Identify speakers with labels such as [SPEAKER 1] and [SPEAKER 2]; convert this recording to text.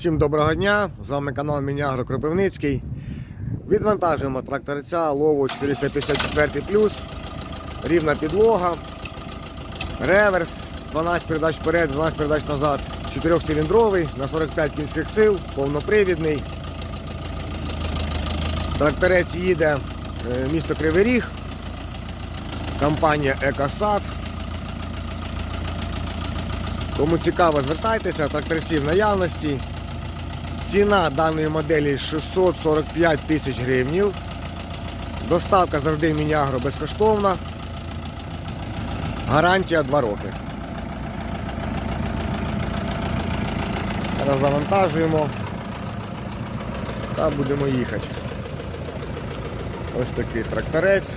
[SPEAKER 1] Всім доброго дня! З вами канал Мінягро Кропивницький. Відвантажуємо тракторця Лову 454 рівна підлога, реверс, 12 передач вперед, 12 передач назад, 4-циліндровий на 45 кінських сил, повнопривідний. Тракторець їде е, місто Кривий Ріг, компанія Екосад. Кому цікаво, звертайтеся, тракторці в наявності. Ціна даної моделі 645 тисяч гривнів. Доставка завжди в Мінягро безкоштовна. Гарантія 2 роки. Зараз завантажуємо та будемо їхати. Ось такий тракторець.